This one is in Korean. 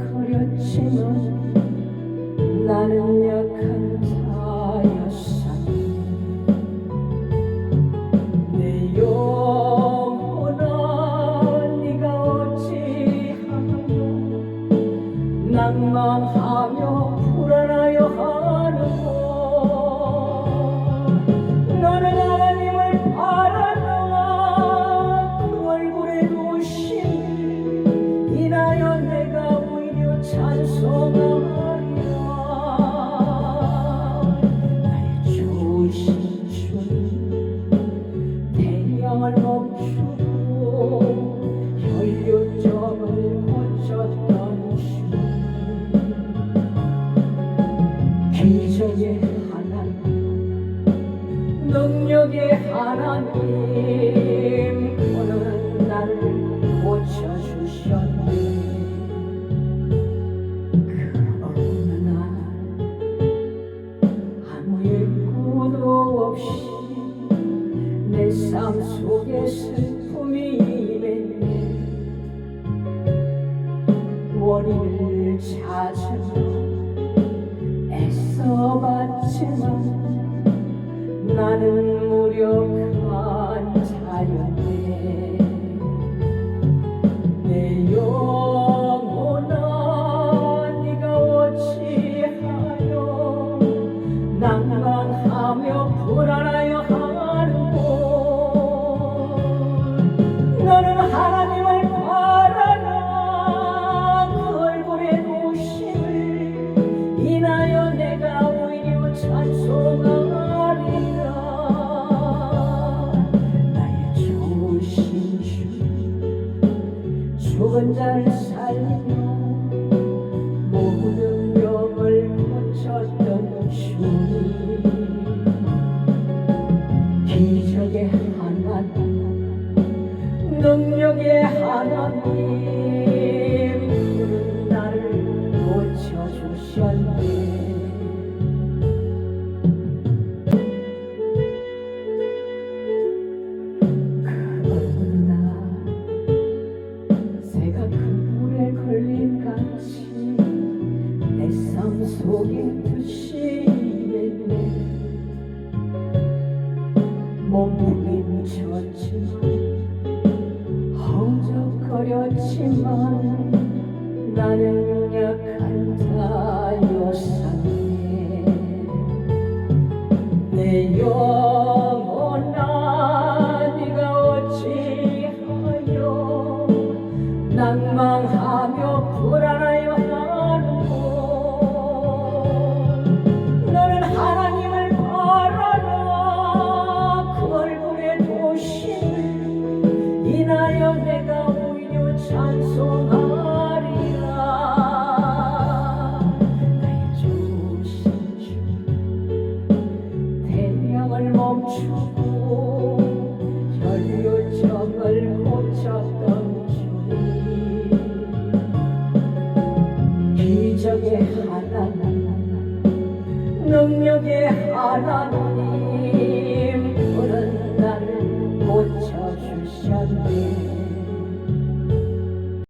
허우적거렸지만 나는 약한 자였어 내 영혼아 네가 어찌하고 난망하 기적의 하나님 능력의 하나님 삶 속에 슬픔이 임했네. 원인을 찾으며 애써봤지만 나는 무력한 자였네. 내 영혼아 네가 어찌하여 낭만하며 불안하여 죽은 자를 살리며 모든 병을 고쳤던 주 몸부림쳤지만 허우적거렸지만 나는 약한 자였사네. 내 영혼아 네가 어찌하여 낭망하며 불안하여 주고 자유열창을 고쳤던 주님. 기적의 하나 능력의 하나님.